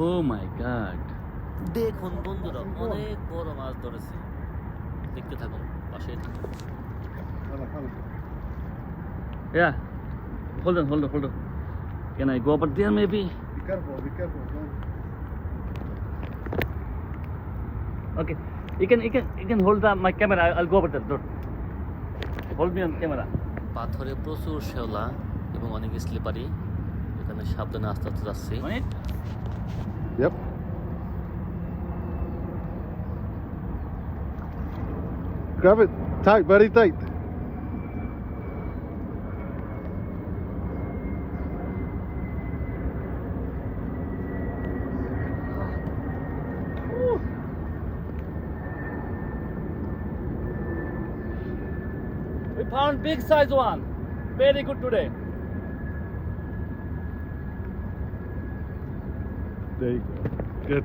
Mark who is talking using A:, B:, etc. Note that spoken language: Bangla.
A: ও মাই গড
B: দেখুন বন্ধুরা অনেক বড় মাছ ধরেছে। দেখতে থাকুন পাশে
A: yeah hold maybe okay you can hold the my camera I will go camera
B: পাথরে প্রচুর শেওলা এবং অনেক স্লিপারি এখানে সাবধানে আস্তে আস্তে যাচ্ছি।
A: অনেক
C: Yep. Grab it tight, buddy, tight.
A: We found big size one. Very good today.
C: they get